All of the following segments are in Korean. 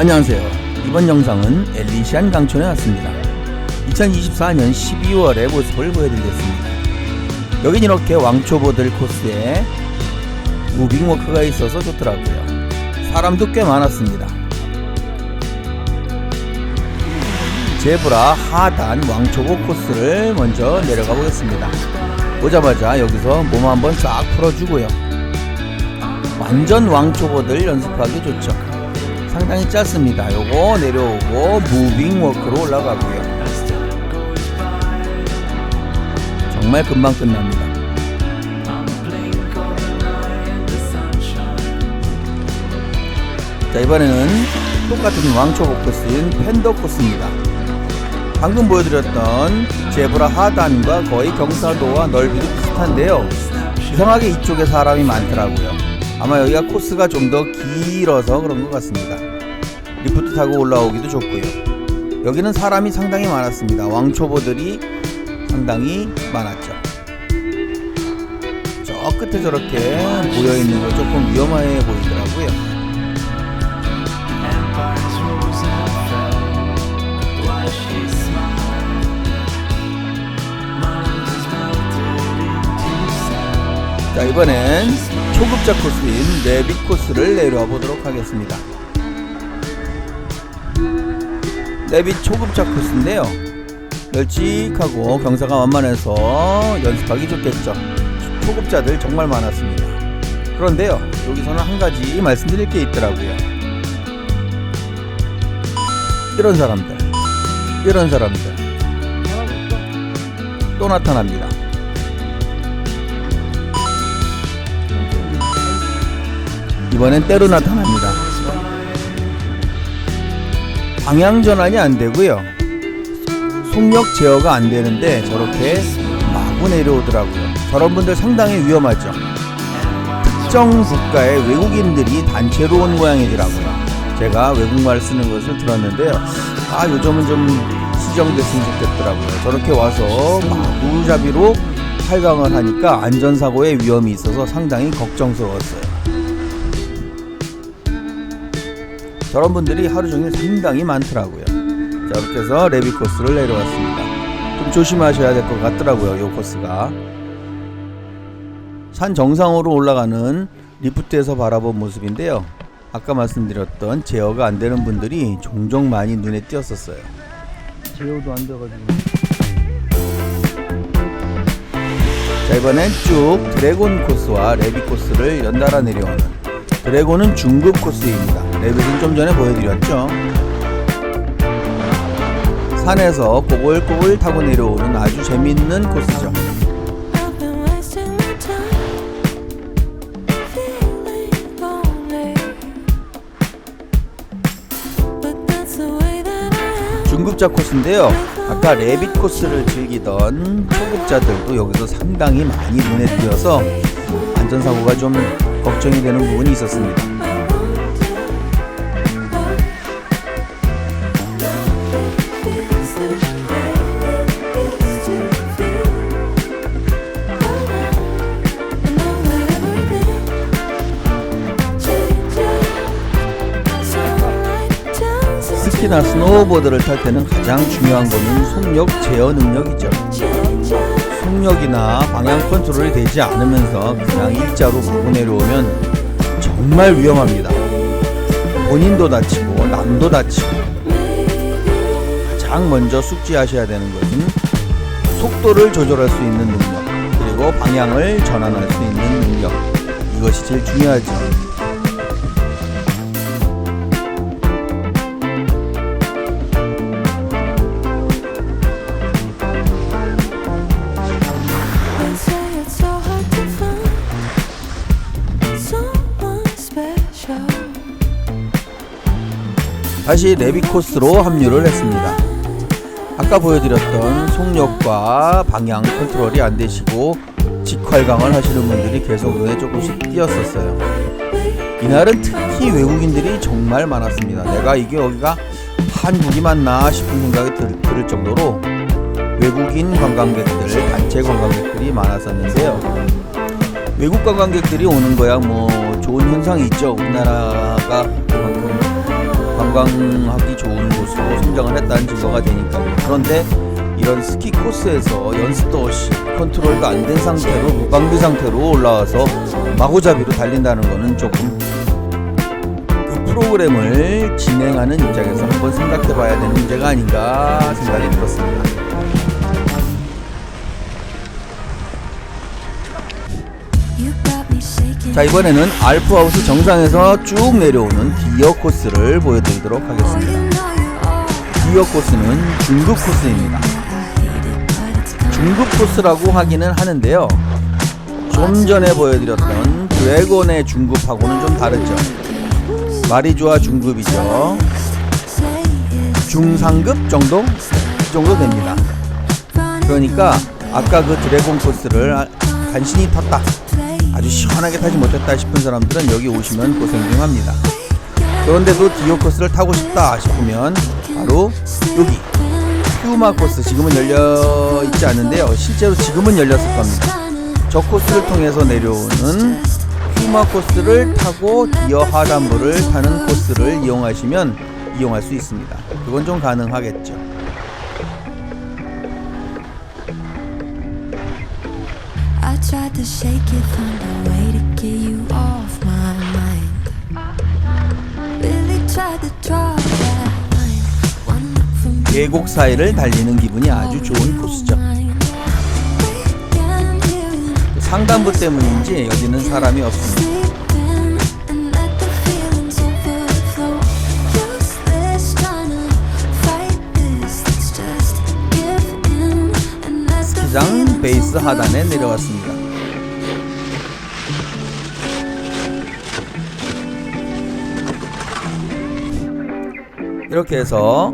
안녕하세요. 이번 영상은 엘리시안 강촌에 왔습니다. 2024년 12월의 모습을 보여드리겠습니다. 여긴 이렇게 왕초보들 코스에 무빙워크가 있어서 좋더라고요. 사람도 꽤 많았습니다. 제브라 하단 왕초보 코스를 먼저 내려가 보겠습니다. 오자마자 여기서 몸 한번 싹 풀어주고요. 완전 왕초보들 연습하기 좋죠. 상당히 짧습니다. 요거 내려오고 무빙 워크로 올라가고요. 정말 금방 끝납니다. 자 이번에는 똑같은 왕초보 코스인 팬더 코스입니다. 방금 보여드렸던 제브라 하단과 거의 경사도와 넓이도 비슷한데요. 이상하게 이쪽에 사람이 많더라고요. 아마 여기가 코스가 좀 더 길어서 그런 것 같습니다. 리프트 타고 올라오기도 좋고요. 여기는 사람이 상당히 많았습니다. 왕초보들이 상당히 많았죠. 저 끝에 저렇게 모여 있는 거 조금 위험해 보이더라고요. 자 이번엔 초급자 코스인 레빗 코스를 내려와 보도록 하겠습니다. 레빗 초급자 코스인데요. 널찍하고 경사가 완만해서 연습하기 좋겠죠. 초급자들 정말 많았습니다. 그런데요, 여기서는 한 가지 말씀드릴 게 있더라고요. 이런 사람들, 이런 사람들 또 나타납니다. 이번엔 때로 나타납니다. 방향 전환이 안 되고요. 속력 제어가 안 되는데 저렇게 마구 내려오더라고요. 저런 분들 상당히 위험하죠. 특정 국가의 외국인들이 단체로 온 모양이더라고요. 제가 외국말 쓰는 것을 들었는데요. 아, 요즘은 좀 시정됐으면 좋겠더라고요. 저렇게 와서 마구잡이로 탈강을 하니까 안전사고의 위험이 있어서 상당히 걱정스러웠어요. 저런 분들이 하루 종일 상당히 많더라고요. 자, 이렇게 해서 레비 코스를 내려왔습니다. 좀 조심하셔야 될 것 같더라고요, 이 코스가. 산 정상으로 올라가는 리프트에서 바라본 모습인데요. 아까 말씀드렸던 제어가 안 되는 분들이 종종 많이 눈에 띄었었어요. 제어도 안 돼가지고. 자, 이번엔 쭉 드래곤 코스와 레비 코스를 연달아 내려오는 드래곤은 중급 코스입니다. 레빗은 좀 전에 보여드렸죠. 산에서 꼬불꼬불 타고 내려오는 아주 재밌는 코스죠. 중급자 코스인데요. 아까 레빗 코스를 즐기던 초급자들도 여기서 상당히 많이 눈에 띄어서 안전사고가 좀 걱정이 되는 부분이 있었습니다. 스키나 스노우보드를 탈 때는 가장 중요한 거는 속력 제어 능력이죠. 속력이나 방향 컨트롤이 되지 않으면서 그냥 일자로 마구 내려오면 정말 위험합니다. 본인도 다치고 남도 다치고 가장 먼저 숙지하셔야 되는 것은 속도를 조절할 수 있는 능력 그리고 방향을 전환할 수 있는 능력 이것이 제일 중요하죠. 다시 레비 코스로 합류를 했습니다. 아까 보여드렸던 속력과 방향 컨트롤이 안 되시고 직활강을 하시는 분들이 계속 눈에 조금씩 띄었었어요. 이날은 특히 외국인들이 정말 많았습니다. 내가 이게 여기가 한국이 맞나 싶은 생각이 들, 들을 정도로 외국인 관광객들, 단체 관광객들이 많았었는데요. 외국 관광객들이 오는 거야 뭐 좋은 현상이 있죠. 우리나라가 관광하기 좋은 곳으로 성장을 했다는 증거가 되니까요. 그런데 이런 스키 코스에서 연습도 없이 컨트롤도 안 된 상태로 무방비 상태로 올라와서 마구잡이로 달린다는 거는 조금 그 프로그램을 진행하는 입장에서 한번 생각해 봐야 되는 문제가 아닌가 생각이 들었습니다. 자 이번에는 알프하우스 정상에서 쭉 내려오는 디어 코스를 보여드리도록 하겠습니다. 디어 코스는 중급 코스입니다. 중급 코스라고 하기는 하는데요. 좀 전에 보여드렸던 드래곤의 중급하고는 좀 다르죠. 좋아 중급이죠. 중상급 정도? 그 정도 됩니다. 그러니까 아까 그 드래곤 코스를 아- 간신히 탔다. 아주 시원하게 타지 못했다 싶은 사람들은 여기 오시면 고생 좀 합니다. 그런데도 디오 코스를 타고 싶다 싶으면 바로 여기 퓨마 코스 지금은 열려 있지 않는데요. 실제로 지금은 열렸을 겁니다. 저 코스를 통해서 내려오는 퓨마 코스를 타고 디어 하단부를 타는 코스를 이용하시면 이용할 수 있습니다. 그건 좀 가능하겠죠. I tried to shake it, find a way to get you off my mind. Really tried to draw that line. One look from 계곡 사이를 달리는 기분이 아주 좋은 코스죠. 상단부 때문인지 여기는 사람이 없습니다. 스키장 베이스 하단에 내려왔습니다. 이렇게 해서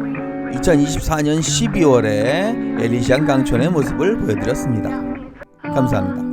2024년 12월에 엘리시안 강촌의 모습을 보여드렸습니다. 감사합니다.